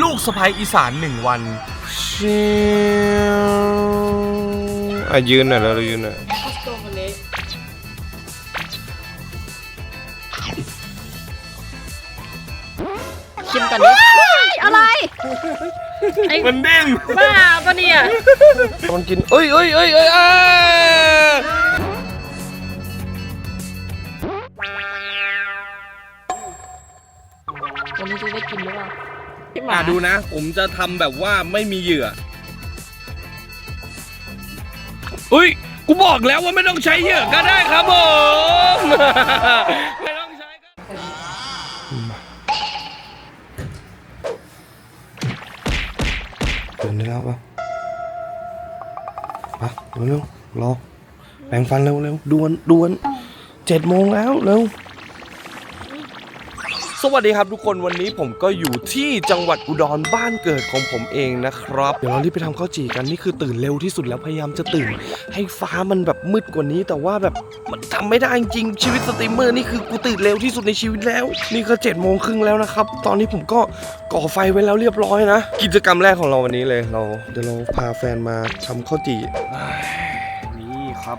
ลูกสะพ้ยอีสานหนึ่งวันเชียวอะยืนหน่อยแล้วเรายืนหน่อยคอสโตมันเล็กชิมกันดิอะไรไอ้มันเด้งบ้าปะเนี่ยมันกินเอ้ยเอ้ยเอ้ยเอ้ยอ่าวันนี้จะได้กินหรือเปล่า พี่หมาอะดูนะ ผมจะทำแบบว่าไม่มีเหยื่อเฮ้ย กูบอกแล้วว่าไม่ต้องใช้เหยื่อก็ได้ครับผม ไม่ต้องใช้ก็ตื่นได้แล้วปะปะเร็วๆรอแปรงฟันเร็วเร็วด่วนด่วนเจ็ดโมงแล้วเร็ว สวัสดีครับทุกคนวันนี้ผมก็อยู่ที่จังหวัดอุดรบ้านเกิดของผมเองนะครับ เดี๋ยวเรารีบไปทำข้าวจี่กันนี่คือตื่นเร็วที่สุดแล้วพยายามจะตื่น ให้ฟ้ามันแบบมืดกว่านี้ แต่ว่าแบบมันทำไม่ได้จริงๆชีวิตสตรีมเมอร์นี่คือกูตื่นเร็วที่สุดในชีวิตแล้ว นี่ก็เจ็ดโมงครึ่งแล้วนะครับ ตอนนี้ผมก็ก่อไฟไว้แล้วเรียบร้อยนะ กิจกรรมแรกของเราวันนี้เลยเราเดี๋ยวเราพาแฟนมาทำข้าวจี่นี่ครับ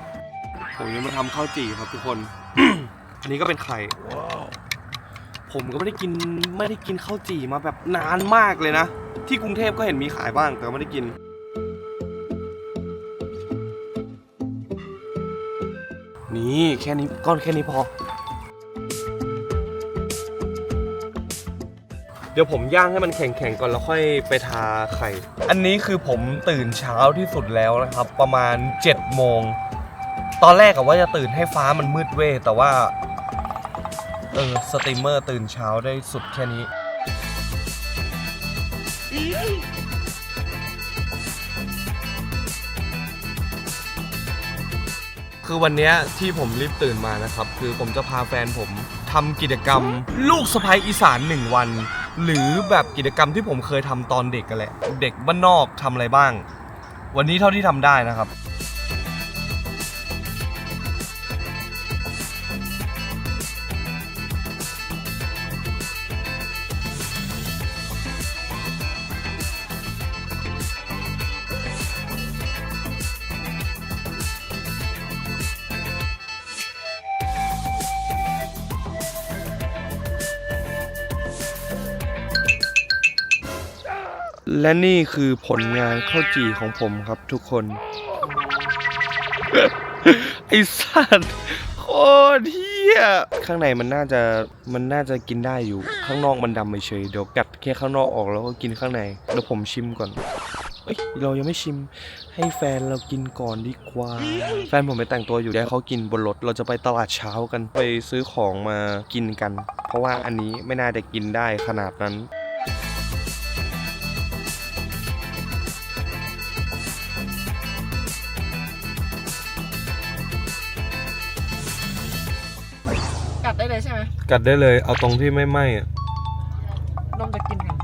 ผมจะมาทำข้าวจี่ครับทุกคนอันนี้ก็เป็นไข่ ผมก็ไม่ได้กินไม่ได้กินข้าวจี่มาแบบนานมากเลยนะ ที่กรุงเทพก็เห็นมีขายบ้างแต่ไม่ได้กิน นี่แค่นี้ก้อนแค่นี้พอ เดี๋ยวผมย่างให้มันแข็งๆก่อนแล้วค่อยไปทาไข่ อันนี้คือผมตื่นเช้าที่สุดแล้วนะครับ ประมาณ7โมง ตอนแรกอะว่าจะตื่นให้ฟ้ามันมืดเว้ยแต่ว่า เออ สตรีมเมอร์ตื่นเช้าได้สุดแค่นี้ คือวันเนี้ยที่ผมรีบตื่นมานะครับ คือผมจะพาแฟนผมทำกิจกรรม ลูกสะพ้ยอีสานหนึ่งวัน หรือแบบกิจกรรมที่ผมเคยทำตอนเด็กกันแหละ เด็กบ้านนอกทำอะไรบ้าง วันนี้เท่าที่ทำได้นะครับ และนี่คือผลงานข้าวจี่ของผมครับทุกคน ไอสัตว์โคตรเฮียข้างในมันน่าจะมันน่าจะกินได้อยู่ ข้างนอกมันดำเฉยเดี๋ยวกัดแค่ข้างนอกออกแล้วก็กินข้างในเดี๋ยวผมชิมก่อนเอ้ยเรายังไม่ชิมให้แฟนเรากินก่อนดีกว่า แฟนผมไปแต่งตัวอยู่เดี๋ยวเขากินบนรถเราจะไปตลาดเช้ากันไปซื้อของมากินกัน เพราะว่าอันนี้ไม่น่าจะกินได้ขนาดนั้น มกัดได้เลย เอาตรงที่ไม่ไหม้อะนมจะกินกัน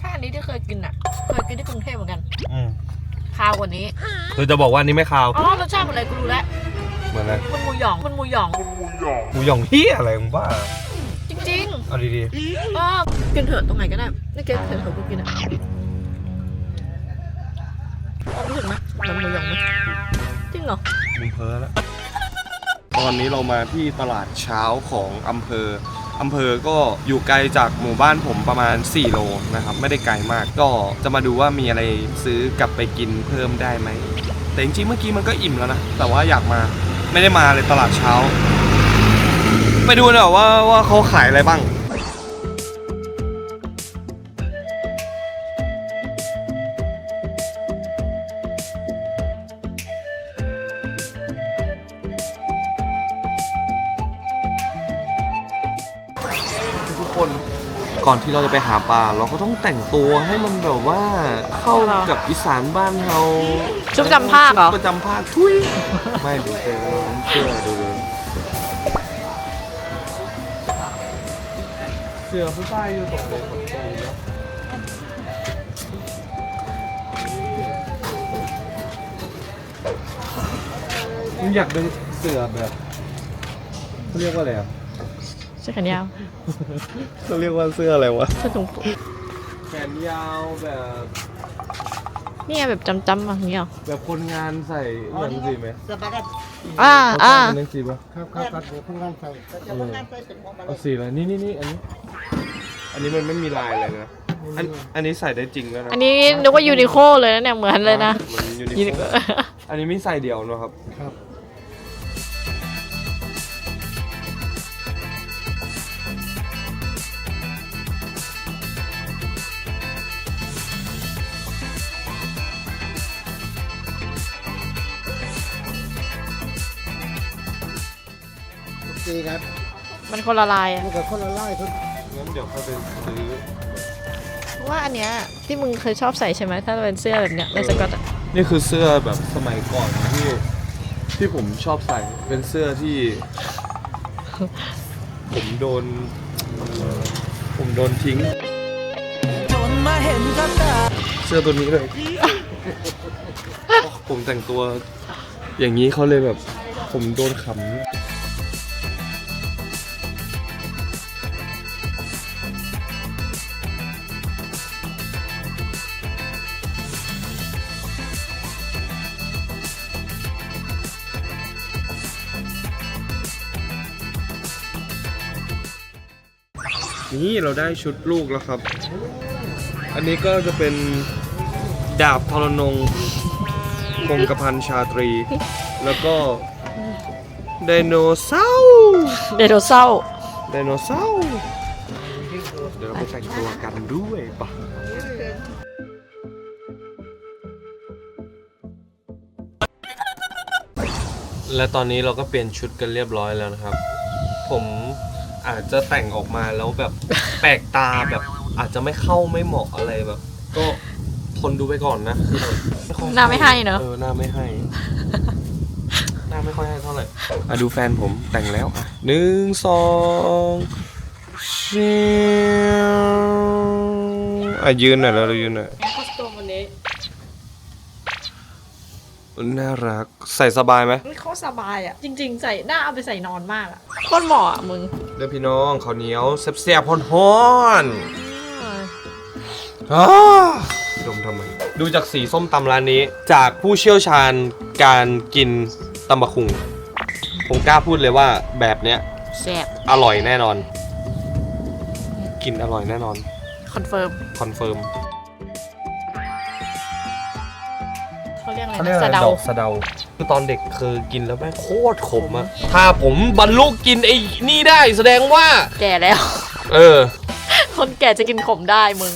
ถ้าอันนี้ที่เคยกินอะ เคยกินที่กรุงเทพเหมือนกัน อืมคาวกว่านี้ คือจะบอกว่าอันนี้ไม่คาวอ๋อรสชาติเหมือนอะไรกูรู้แล้วเหมือนอะไรมันหมูหยอง มันหมูหยอง หมูหยองเฮียอะไรมึงบ้าจริงเอาดีๆก็กินเถอะตรงไหนก็ได้นี่เจ๊เถอะเถอะกูกินอะเอา รู้สึกไหมมือนมูหยองไหมจริงเหรอมึงเพ้อแล้ว ตอนนี้เรามาที่ตลาดเช้าของอำเภออำเภอก็อยู่ไกลจากหมู่บ้านผมประมาณ 4 โลนะครับ ไม่ได้ไกลมากก็จะมาดูว่ามีอะไรซื้อกลับไปกินเพิ่มได้ไหม แต่จริงๆเมื่อกี้มันก็อิ่มแล้วนะ แต่ว่าอยากมาไม่ได้มาเลยตลาดเช้า ไปดูหน่อยว่าว่าเขาขายอะไรบ้าง ก่อนที่เราจะไปหาปลาเราก็ต้องแต่งตัวให้มันแบบว่าเข้ากับอีสานบ้านเราชุดจำภาคเหรอ ชุดประจำภาคทุยไม่ดูเจอเสื้อดูเสื้อผู้ชายอยู่ตรงเลยคนโตแล้วมึงอยากเป็นเสือแบบเขาเรียกว่าอะไรอะ เสื้อแขนยาวเขาเรียกว่าเสื้ออะไรวะเสื้อถุงแขนยาวแบบนี่ไงแบบจำๆมาอย่างเงี้ยหรอแบบคนงานใส่อย่างนี้ไหมสบายกันอ่าอ่าเนั่นสีป่ะครับครับครับเดี๋ยวพุ่งกันใส่จะพุ่งกันใส่เป็นหมวกมาเลเอายสีอะไรนี่นี่นี่อันนี้ อันนี้มันไม่มีลายอะไรนะอันอันนี้ใส่ได้จริงแล้วนะอันนี้นึกว่ายูนิโคเลยนะเนี่ยเหมือนเลยนะมันยูยูนินิโคโคอันนี้มีใส่เดี่ยวเนอะครับ ครับ มันคนละลายอะนี่ก็คนละไล่คนงั้นเดี๋ยวค่อยไปซื้อว่าอันเนี้ยที่มึงเคยชอบใส่ใช่ไหมถ้าเป็นเสื้อแบบเนี้ยในสกอตอะนี่คือเสื้อแบบสมัยก่อนที่ที่ผมชอบใส่เป็นเสื้อที่ ผมโดนผมโดนทิ้ง เสื้อตัวนี้เลย ผมแต่งตัว อย่างนี้เขาเลยแบบ ผมโดนขำ นี่เราได้ชุดลูกแล้วครับ อันนี้ก็จะเป็นดาบทรนงคงกระพันชาตรี แล้วก็ไดโนเสาร์เดโดเศร้าไดโนเสาร์เดี๋ยวเราไปแต่งตัวกันด้วยปะและตอนนี้เราก็เปลี่ยนชุดกันเรียบร้อยแล้วนะครับ ผม อาจจะแต่งออกมาแล้วแบบแปลกตาแบบอาจจะไม่เข้าไม่เหมาะอะไรแบบ ก็ทนดูไปก่อนนะคือแบบค่อยหน้าไม่ให้เนอะ เออหน้าไม่ให้ หน้าไม่ค่อยให้เท่าไหร่อะดูแฟนผมแต่งแล้วอะหนึ่งสองเชียวอะยืนหน่อยแล้วเรายืนหน่อย คอสตูมวันนี้น่ารักใส่สบายไหมมันเขาสบายอะ จริง ๆ ใส่หน้าเอาไปใส่นอนมากอะ โคตรเหมาะอะมึงเด้อพี่น้องข้าวเหนียวแซ่บๆฮ้อนๆอ้าดมทำไม ดูจากสีส้มตำร้านนี้ จากผู้เชี่ยวชาญการกินตำบะคุงผมกล้าพูดเลยว่าแบบเนี้ยแซ่บอร่อยแน่นอน กินอร่อยแน่นอน คอนเฟิร์มคอนเฟิร์มเขาเรียกอะไรเขาเรียกนะอะไรสะเดาดอกสะเดา คือตอนเด็กคือกินแล้วแม่งโคตรขมอะถ้าผมบรรลุกินไอ้นี่ได้แสดงว่า แก่แล้ว เออ คนแก่จะกินขมได้มึง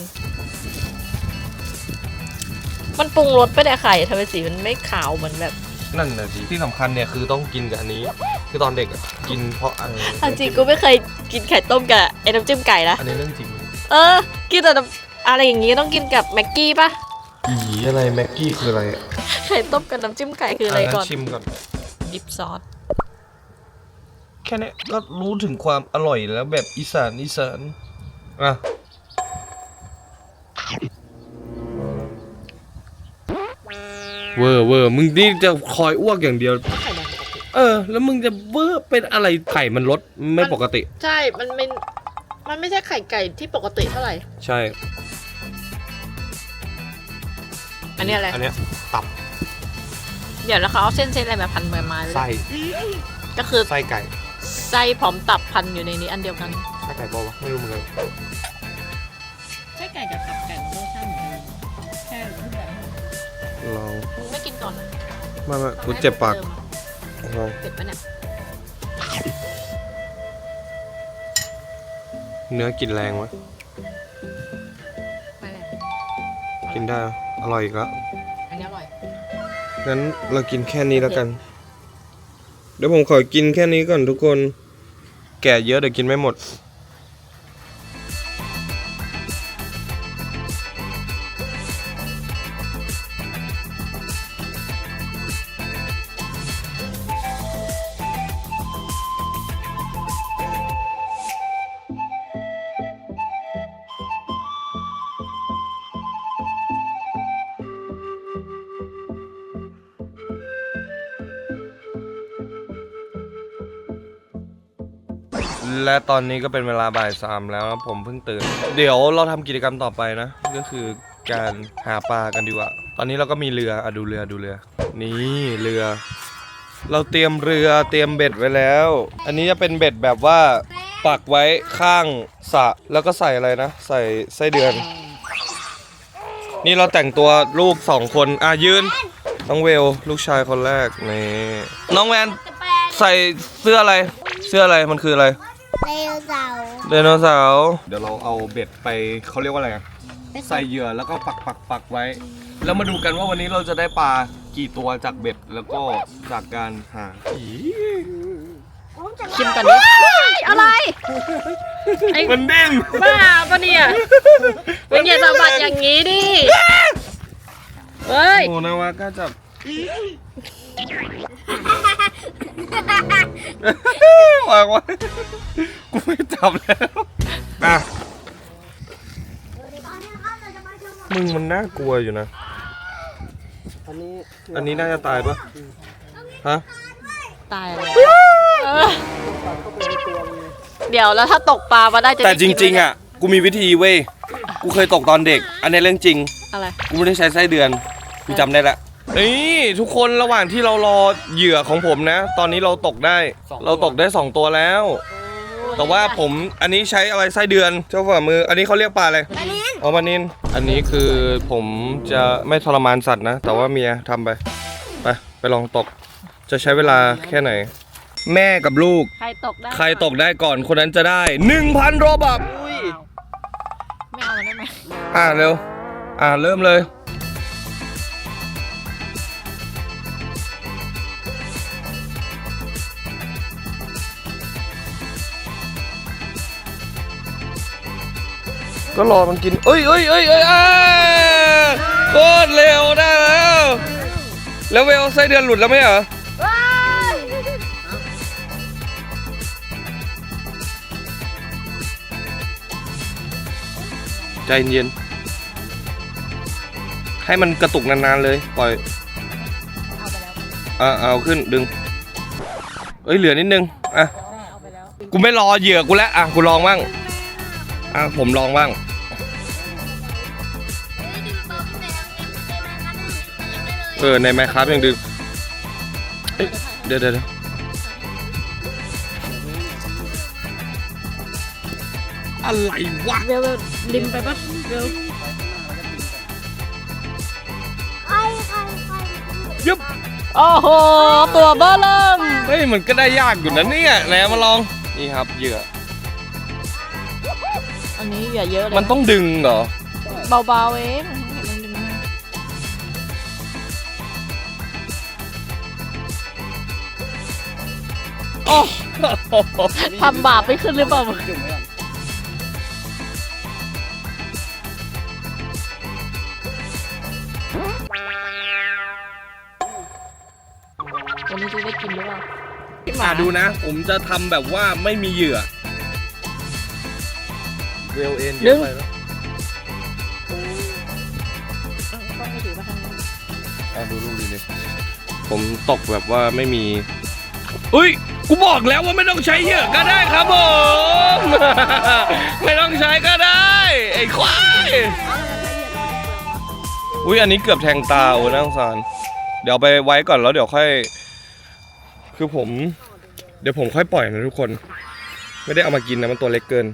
มันปรุงรสไปแต่ไข่ทำไมสีมันไม่ขาวเหมือนแบบ นั่นนะสิที่สำคัญเนี่ยคือต้องกินกับอันนี้ คือตอนเด็กอะกินเพราะอะไรเอาจริงกูไม่เคยกินไข่ต้มกับไอ้น้ำจิ้มไก่นะ อันนี้เรื่องจริง เออ กินแต่น้ำอะไรอย่างงี้ต้องกินกับแม็กกี้ปะ อีอะไรแม็กกี้คืออะไรอะไข่ต้มกับน้ำจิ้มไก่คืออะไรก่อนงั้ชิมก่อน ดิปซอส แค่นี้ก็รู้ถึงความอร่อยแล้วแบบอีสานอีสานอะเวอร์เวอร์มึงนี่จะคอยอ้วกอย่างเดียว ไข่แดงปกติเออ แล้วมึงจะเวอร์เป็นอะไรไข่มันลดไม่ปกติ ใช่ มันเป็น มันไม่ใช่ไข่ไก่ที่ปกติเท่าไหร่ ใช่ อันนี้อะไร อันเนี้ยตับเดี๋ยวแล้วเขาเอาเส้นเส้นอะไรมาพันไม้ไม้ไว้ไส้ก็คือไส้ไก่ไส้พร้อมตับพันอยู่ในนี้อันเดียวกัน ไส้ไก่เปล่าวะไม่รู้เหมือนกันไส้ไก่กับตับไก่มันรสชาติเหมือนกันแค่รูปแบบลองมึงไม่กินก่อนนะมามากูเจ็บปากลองเผ็ดปะเนี่ยเนื้อกินแรงวะไม่เลยกินได้เหร ออร่อยอีกแล้วอันนี้อร่อย งั้นเรากินแค่นี้แล้วกัน เดี๋ยวผมขอกินแค่นี้ก่อนทุกคน แก่เยอะเดี๋ยวกินไม่หมด และตอนนี้ก็เป็นเวลาบ่ายสามแล้วนะผมเพิ่งตื่น เดี๋ยวเราทำกิจกรรมต่อไปนะ ก็คือการหาปลากันดีกว่า ตอนนี้เราก็มีเรืออะดูเรือดูเรือ นี่เรือ เราเตรียมเรือเตรียมเบ็ดไว้แล้ว อันนี้จะเป็นเบ็ดแบบว่าปักไว้ข้างสระแล้วก็ใส่อะไรนะ ใส่ไส้เดือน นี่เราแต่งตัวลูกสองคนอะยืนน้องเวลลูกชายคนแรกนี่น้องแวนใส่เสื้ออะไร เสื้ออะไรมันคืออะไร เร็วเจ้าไดโนเสาร์เดี๋ยวเราเอาเบ็ดไปเขาเรียกว่าอะไรอะใส่เหยื่อแล้วก็ปักปักปักไว้ แล้วมาดูกันว่าวันนี้เราจะได้ปลากี่ตัวจากเบ็ดแล้วก็จากการหาชิมก่อนดิอะไรไอ้มันเด้งบ้าปะเนี่ยมึงอย่าสะบัดอย่างนี้ดิเฮ้ยโอ้นาวาก็จับ วางไว้กูไม่จับแล้วอะมึงมันน่ากลัวอยู่นะ อันนี้อันนี้น่าจะตายปะฮะ ตายเลยเออเดี๋ยวแล้วถ้าตกปลามาได้จะแต่ได้จกินริงไหมๆอะ กูมีวิธีเว้ย กูเคยตกตอนเด็ก อันนี้เรื่องจริง อะไร กูไม่ได้ใช้ไส้เดือน กูจำได้ละ นี่ทุกคนระหว่างที่เรารอเหยื่อของผมนะ ตอนนี้เราตกได้ เราตกได้ 2 ตัวแล้ว แต่ว่าผมอันนี้ใช้อะไรไส้เดือนเจ้าฝ่ามือ อันนี้เขาเรียกปลาอะไรอ๋อมานินอันนี้คือผมจะไม่ทรมานสัตว์นะ แต่ว่าเมียทำไป ไปไปลองตก จะใช้เวลาแค่ไหน แม่กับลูก ใครตกได้ใครตกได้ก่อนคนนั้นจะได้ 1,000โรบับไม่เอาได้ไหมอ่าเร็ว อ่าเริ่มเลย ก็รอมันกินเอ้ยเอ้ยเอ้ยเอ้ยโคตรเร็วได้แล้ว แล้วเวลไส้เดือนหลุดแล้วไหมเหรอใจเย็น ให้มันกระตุกนานๆเลย ปล่อยเอาเอาขึ้นดึง เอ้ยเหลือนิดนึง อะ กูไม่รอเหยื่อกูแล้ว อะ กูลองบ้าง อะ ผมลองบ้าง เออ ในไมครับยังดึงเอ้ยเดี๋ยวเดี๋ยวเดี๋ยวอะไรวะ เร็วริมไปปะเร็วไอ้ไอ้ไอ้ยึบ โอ้โห ตัวเบ้อเริ่มเฮ้ยมันก็ได้ยากอยู่นะเนี่ยไหนเอามาลองนี่ครับเหยื่ออันนี้อย่าเยอะเลยมันต้องดึงเหรอ เบาๆเอง โอ้ทำบาปไม่ขึ้นหรือเปล่าวันนี้จะได้กินหรือเปล่าพี่หอ่ามาดูนะ ผมจะทำแบบว่าไม่มีเหยื่อ เวลเอ็นเยอะไปแล้วต้องไปถือมาทางนี้อะดูรูปดีดิผมตกแบบว่าไม่มีเฮ้ย กูบอกแล้วว่าไม่ต้องใช้เหยื่อก็ได้ครับผม ไม่ต้องใช้ก็ได้ ไอ้ควายอุ้ยอันนี้เกือบแทงตาโอ้น่าสงสาร เดี๋ยวไปไว้ก่อนแล้วเดี๋ยวค่อย คือผม เดี๋ยวผมค่อยปล่อยนะทุกคน ไม่ได้เอามากินนะมันตัวเล็กเกิน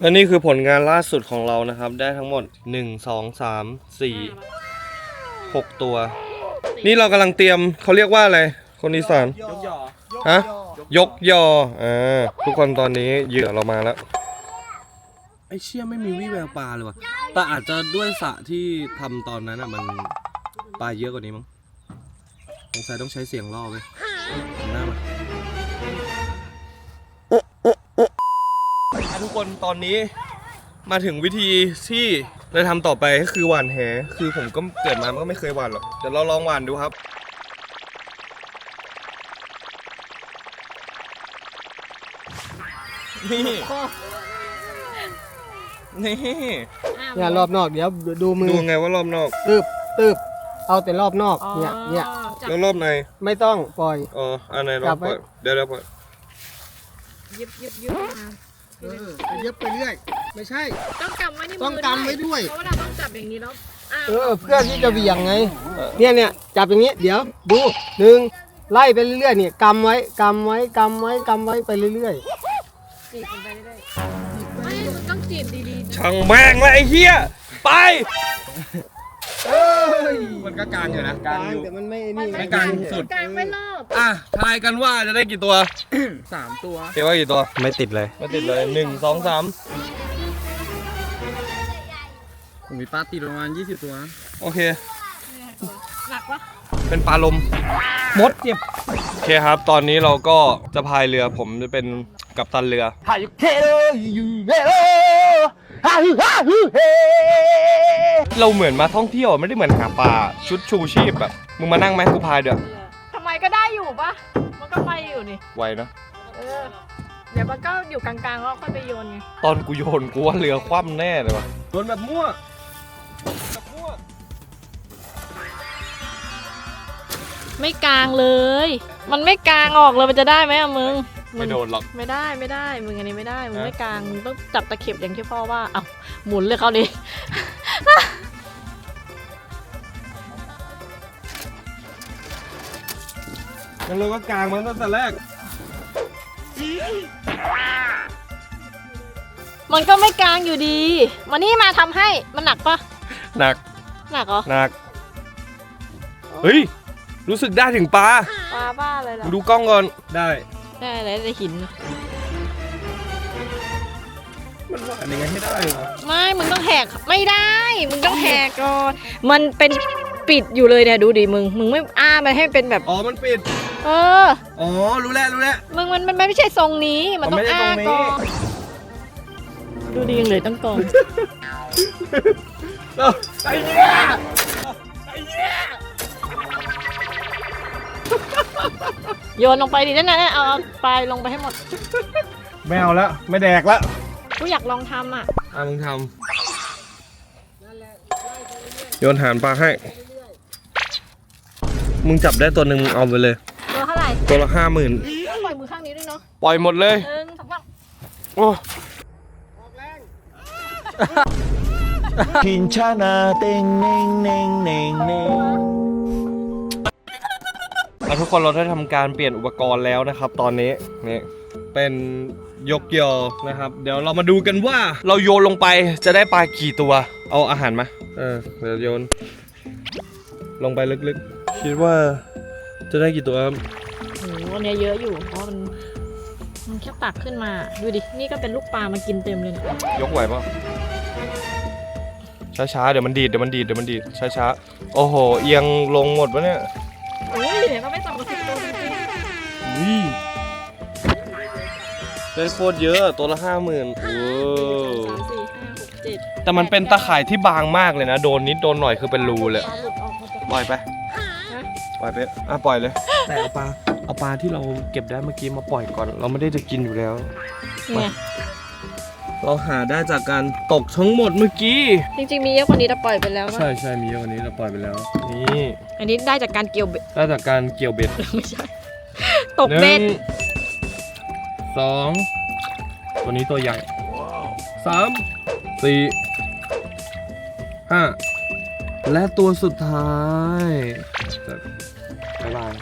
และนี่คือผลงานล่าสุดของเรานะครับ ได้ทั้งหมด 1 2 3 4 6 ตัว นี่เรากำลังเตรียมเขาเรียกว่าอะไร คนอีสานยกยอ ฮะ ยกยออ่าทุกคนตอนนี้เหยื่อเรามาแล้ว ไอเชี่ยไม่มีวี่แววปลาเลยว่ะ แต่อาจจะด้วยสระที่ทำตอนนั้นอะมันปลาเยอะกว่านี้มั้งสงสัยต้องใช้เสียงล่อไปหน้ามาทุกคนตอนนี้มาถึงวิธีที่เราทำต่อไปก็คือหว่านแห คือผมก็เกิดมามันก็ไม่เคยหว่านหรอก เดี๋ยวเราลองหว่านดูครับ นี่ นี่ เนี่ยรอบนอกเดี๋ยวดูมือดูไงว่ารอบนอก ตืบตืบเอาแต่รอบนอกเนี่ยเนี่ยแล้วรอบใน ไม่ต้องปล่อย อ๋อ อันไหนรจัอบบไว้ ปล่อยเดี๋ยวเดี๋ยวปล่อยยึบยึบยึบมาเออไปเย็บไปเรื่อย ไม่ใช่ ต้องกำไว้ในมือต้องกำไว้ด้วย เพราะว่าเราต้องจับอย่างนี้แล้วอ้าวเออ เพื่อที่จะเหวี่ยงไง เนี่ยเนี่ยจับอย่างนี้ เดี๋ยวดูหนึ่งไล่ไปเรื่อยๆเนี่ยกำไว้กำไว้กำไว้กำไว้ไปเรื่อย จีบมันไปเรื่อยๆไม่มึงต้องจีบดีๆนะช่างแม่งเลยไอ้เหี้ย ไปๆเอ้ยมันก็กลางอยู่นะกลางแต่มันไม่นี่ไม่กลางสุด กลางไม่รอบอะทายกันว่าจะได้กี่ตัวสามตัวเรียกว่ากี่ตัวไม่ติดเลยไม่ติดเลยหนึ่งสองสามผมมีปลาติดประมาณ20 ตัวนะโอเค หนักปะเป็นปลาลม มดเจ็บ โอเคครับ ตอนนี้เราก็จะพายเรือผมจะเป็น กัปตันเรือ เราเหมือนมาท่องเที่ยวไม่ได้เหมือนหาปลาชุดชูชีพแบบมึงมานั่งไหมกูพายเดี๋ยวทำไมก็ได้อยู่ปะมันก็ไปอยู่นี่ ไวนะ เออ เดี๋ยวมันก็อยู่กลางๆแล้วค่อยไปโยนไง ตอนกูโยนกูว่าเรือคว่ำแน่เลยว่ะโยนแบบมั่วแบบมั่วไม่กลางเลย มันไม่กลางออกเลยมันจะได้ไหมอะมึง ไม่โดนหรอก ไม่ได้ไม่ได้ มึงอันนี้ไม่ได้ มึงฮะ ไม่กลางมึงต้องจับตะเข็บอย่างที่พ่อว่า เอ้าหมุนเลยเขาดิ งั้นเราก็กลางมันตั้งแต่แรก มันก็ไม่กลางอยู่ดี มานี่มาทำให้ มันหนักปะหนักหนักเหรอหนักเฮ้ย รู้สึกได้ถึงปลาปลาบ้าเลยเหรอมึงดูกล้องก่อน ได้ ได้อะไรได้หิน มันหวานยังไงให้ได้วะไม่ มึงต้องแหกไม่ได้ มึงต้องแหกก่อน มันเป็นปิดอยู่เลยเนี่ยดูดิมึง มึงไม่อ้ามันให้เป็นแบบ อ๋อ มันปิด เออ อ๋อ รู้แล้วรู้แล้ว มึงมันมันไม่ใช่ทรงนี้ มันต้องมันไม่ได้อ้าทรงนี้ก่อน ดูดียังเหลยต้องกองเอาไอ้เนี่ย โยนลงไปดินั่นน่ะเอาเอาปลายลงไปให้หมด ไม่เอาแล้วไม่แดกแล้วกูอยากลองทำอะ อะมึงทำโยนหานปลาให้ มึงจับได้ตัวหนึ่งมึงเอาไปเลย ตัวเท่าไหร่ตัวละห้าหมื่นต้องปล่อยมือข้างนี้ด้วยเนาะปล่อยหมดเลย หนึ่งสองสามโอ้ Kincana ting ning ning ning ning อะทุกคนเราได้ทำการเปลี่ยนอุปกรณ์แล้วนะครับ ตอนนี้นี่เป็นยกยอนะครับ เดี๋ยวเรามาดูกันว่าเราโยนลงไปจะได้ปลากี่ตัว เอาอาหารมาเออเดี๋ยวโยน ลงไปลึกๆ คิดว่าจะได้กี่ตัวครับโอ้โหอันเนี้ยเยอะอยู่ เพราะมันมันแค่ตักขึ้นมา ดูดิ นี่ก็เป็นลูกปลามากินเต็มเลยเนี่ยยกไหวปะช้าๆเดี๋ยวมันดีดเดี๋ยวมันดีดเดี๋ยวมันดีดช้าๆโอ้โหเอียงลงหมดวะเนี่ยโอ้ยเดี๋ยวเราไม่ต่ำกว่าสิบตัวจริงวิได้โคตรเยอะตัวละห้าหมื่นโอ้ ๆสามสี่ห้าหกเจ็ดแต่มันเป็นตะข่ายที่บางมากเลยนะ โดนนิดโดนหน่อยคือเป็นรูเลย ปลาหลุดออกมาจากปล่อยไปฮะปล่อยไป อะ ปล่อยเลย แต่เอาปลา เอาปลาที่เราเก็บได้เมื่อกี้มาปล่อยก่อน เราไม่ได้จะกินอยู่แล้ว เนี่ย เราหาได้จากการตกทั้งหมดเมื่อกี้ จริงๆมีเยอะกว่านี้แต่ปล่อยไปแล้วก็ใช่ใช่มีเยอะกว่านี้เราปล่อยไปแล้ว นี่อันนี้ได้จากการเกี่ยวเบ็ด ได้จากการเกี่ยวเบ็ดไม่ใช่ ตกเบ็ดหนึ่งสองตัวนี้ตัวใหญ่สามสี่ห้าและตัวสุดท้ายจะบ๊ายบาย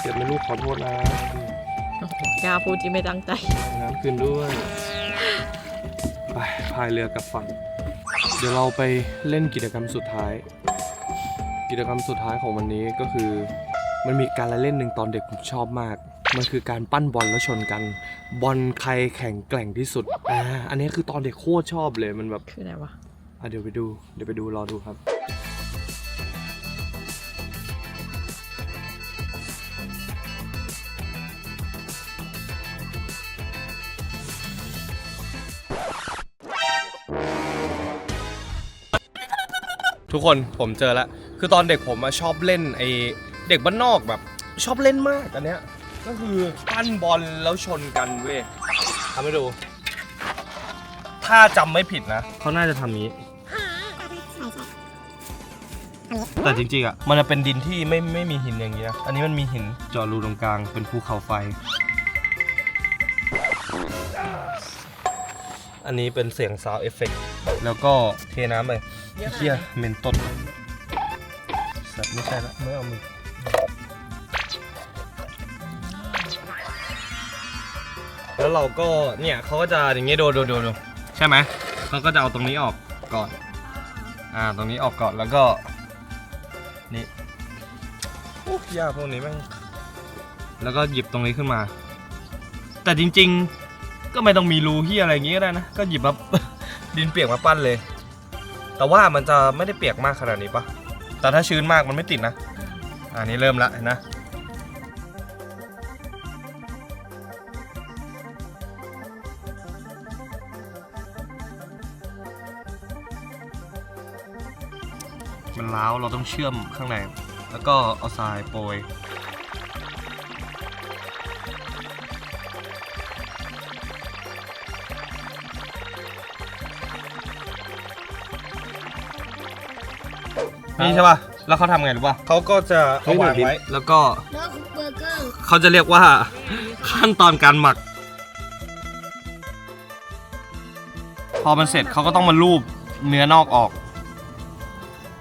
เก็บไม่ลูกขอโทษนะกาพูดที่ไม่ตั้งใจน้ำคืนด้วยไป พายเรือกลับฝั่ง เดี๋ยวเราไปเล่นกิจกรรมสุดท้าย กิจกรรมสุดท้ายของวันนี้ก็คือ มันมีการละเล่นหนึ่งตอนเด็กผมชอบมาก มันคือการปั้นบอลแล้วชนกัน บอลใครแข่งแกร่งที่สุดอ่าอันนี้คือตอนเด็กโคตรชอบเลยมันแบบคืออะไรวะ อะเดี๋ยวไปดู เดี๋ยวไปดูรอดูครับ ทุกคนผมเจอแล้วคือตอนเด็กผมอะชอบเล่นไอเด็กบ้านนอกแบบชอบเล่นมากอันเนี้ยก็คือปั้นบอลแล้วชนกันเว้ยทำให้ดู ถ้าจำไม่ผิดนะ เขาน่าจะทำนี้ แต่จริงๆอะ มันจะเป็นดินที่ไม่ไม่มีหินอย่างเงี้ย อันนี้มันมีหินเจาะรูตรงกลางเป็นภูเขาไฟ อันนี้เป็นเสียงซาวเอฟเฟกแล้วก็เทน้ำไป เฮียเหม็นตดสัตว์ไม่ใช่ละไม่เอามือแล้วเราก็เนี่ยเขาก็จะอย่างเงี้ยดูดูดูดูใช่ไหมเขาก็จะเอาตรงนี้ออกก่อน อ่าตรงนี้ออกก่อนแล้วก็นี่โอ้ยาพวกนี้แม่งแล้วก็หยิบตรงนี้ขึ้นมา แต่จริง ๆ ก็ไม่ต้องมีรูที่อะไรอย่างงี้ก็ได้นะ ก็หยิบมาดินเปียกมาปั้นเลย แต่ว่ามันจะไม่ได้เปียกมากขนาดนี้ปะแต่ถ้าชื้นมากมันไม่ติดนะ อันนี้เริ่มละเห็นนะมันล้าวเราต้องเชื่อมข้างใน แล้วก็เอาทรายโปรย นี่ใช่ป่ะ แล้วเขาทำไงรู้ป่ะเขาก็จะเอาวางไว้ แล้วก็เนื้อเบอร์เกอร์เขาจะเรียกว่าขั้นตอนการหมัก พอมันเสร็จเขาก็ต้องมาลูบเนื้อนอกออก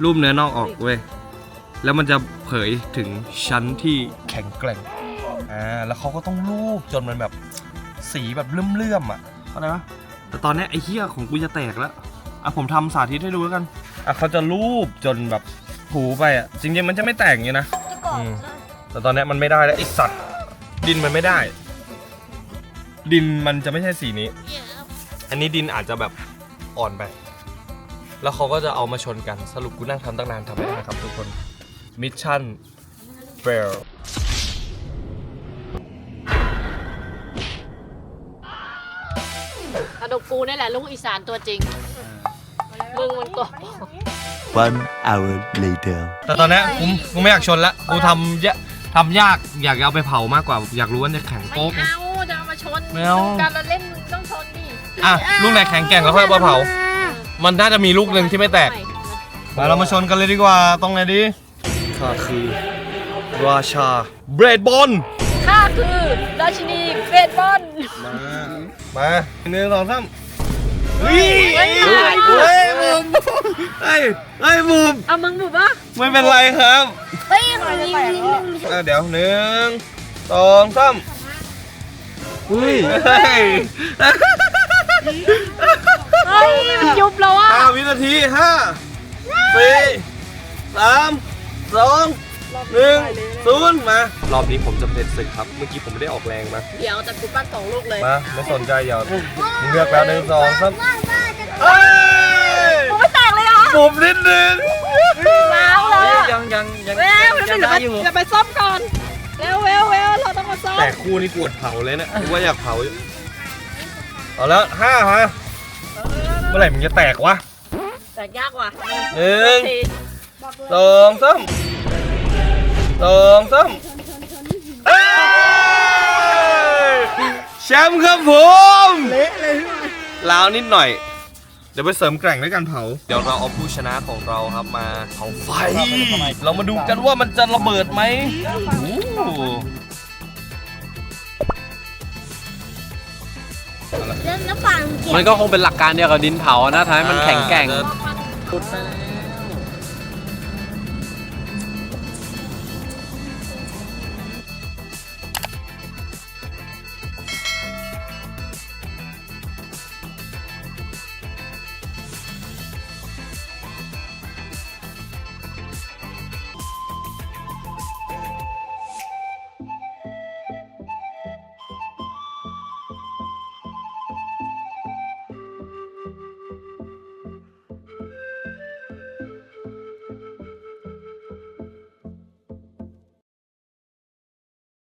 รูปเนื้อนอกออกเว้ย แล้วมันจะเผยถึงชั้นที่แข็งแกร่ง อ่า แล้วเขาก็ต้องรูปจนมันแบบสีแบบเลื่อมๆอะเข้าใจปะแต่ตอนเนี้ยไอ้เหี้ยของกูจะแตกแล้ว อะผมทำสาธิตให้ดูแล้วกัน อะเขาจะรูปจนแบบถูไปอะจริงๆมันจะไม่แตกอย่างนี้นะอืมแต่ตอนเนี้ยมันไม่ได้แล้วไอ้สัตว์ดินมันไม่ได้ ดินมันจะไม่ใช่สีนี้อันนี้ดินอาจจะแบบอ่อนไป แล้วเขาก็จะเอามาชนกัน สรุปกูนั่งทำตั้งนานทำไม่ได้ครับทุกคน มิชชั่นเฟลกระดูกกูนี่แหละลูกอีสานตัวจริง มึงมันตัว One hour later. แต่ตอนเนี้ยกูกูไม่อยากชนละกูทำยะทำยากอยากจะเอาไปเผามากกว่า อยากรู้ว่าจะแข็งไม่โป๊กไหมเอาจะเอามาชนไม่เอา การละเล่นมึงต้องชนดิอะลูกไหนแข็งแกร่งแล้วค่อยเอามาเผา มันน่าจะมีลูกหนึ่งที่ไม่แตก มาเรามาชนกันเลยดีกว่าตรงไหนดีข้าคือราชาเบรดบอลข้าคือราชินีเบสบอลมามาหนึ่งสองสาม เฮ้ยเฮ้ยเฮ้ยบุมเฮ้ยเฮ้ยบุมเอามึงบุบปะไม่เป็นไรครับเฮ้ยของนี้อะเดี๋ยวหนึ่งสองสามอุ้ยเฮ้ยเฮ้ยมันยุบแล้วอะห้าวินาทีห้าสี่สามสอง หนึ่งศูนย์มารอบนี้ผมจะเป็นศึกครับ เมื่อกี้ผมไม่ได้ออกแรงมาเดี๋ยวแต่กูปั้นสองลูกเลยมาไม่สนใจอย่ามึงเลือกแล้วหนึ่งสองสามเฮ้ยกูไม่แตกเลยเหรอผมนิดนึงล้าวเลยอะยังยังยังเวลเดี๋ยวไปเดี๋ยวไปซ่อมก่อนเร็วเวลเวลเราต้องมาซ่อมแต่คู่นี้ปวดเผาเลยนะกูว่าอยากเผาอยู่เอาแล้วห้าฮะเมื่อไหร่มึงจะแตกวะแตกยากว่ะหนึ่งทีสองสาม สองสามเอ้ยแชมป์ครับผมเละเลยล้าวนิดหน่อย เดี๋ยวไปเสริมแกร่งด้วยการเผา เดี๋ยวเราเอาผู้ชนะของเราครับมาเผาไฟ เรามาดูกันว่ามันจะระเบิดไหมโอ้โหแล้วแล้วฝั่งเก็บมันก็คงเป็นหลักการเดียวกับดินเผานะทำให้มันแข็งแกร่งอ่าสุดไปแล้ว